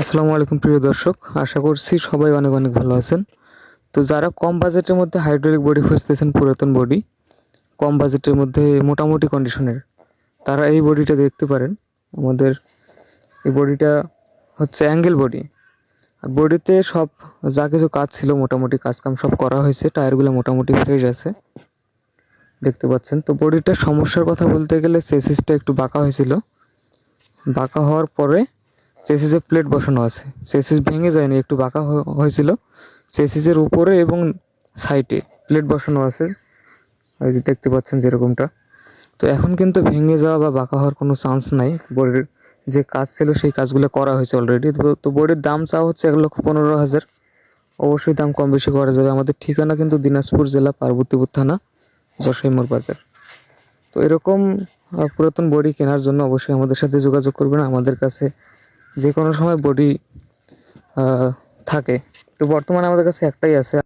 আসসালামু আলাইকুম প্রিয় দর্শক, আশা করছি সবাই অনেক অনেক ভালো আছেন। তো যারা কম বাজেটের মধ্যে হাইড্রোলিক বডি খুঁজতেছেন, পুরাতন বডি কম বাজেটের মধ্যে মোটামুটি কন্ডিশনের তারা এই বডিটা দেখতে পারেন। আমাদের এই বডিটা হচ্ছে অ্যাঙ্গেল বডি আর বডিতে সব, যা কিছু কাজ ছিল, মোটামুটি কাজ কাম সব করা হয়েছে। টায়ারগুলো মোটামুটি ফ্রেশ আছে। দেখতে পাচ্ছেন। তো বডিটার সমস্যার কথা বলতে গেলে সেসিসটা একটু বাঁকা হয়েছিল। বাঁকা হওয়ার পরে চেসিসে প্লেট বসানো আছে। চেসিস ভেঙে যায়নি, একটু বাঁকা হয়েছিল। চেসিসের উপরে এবং সাইডে প্লেট বসানো আছে। এই যে দেখতে পাচ্ছেন যেরকমটা। তো এখন কিন্তু ভেঙে যাওয়া বা বাঁকা হওয়ার কোনো চান্স নাই। বডির যে কাজ ছিল, সেই কাজগুলো করা হয়েছে অলরেডি তো বডির দাম চাওয়া হচ্ছে এক লক্ষ পনেরো হাজার। অবশ্যই দাম কম বেশি করা যাবে। আমাদের ঠিকানা কিন্তু দিনাজপুর জেলা পার্বতীপুর থানা জশাইমোর বাজার। তো এরকম পুরাতন বডি কেনার জন্য অবশ্যই আমাদের সাথে যোগাযোগ করবেন। আমাদের কাছে যে কোনো সময় বডি থাকে। তো বর্তমানে আমাদের কাছে একটাই আছে।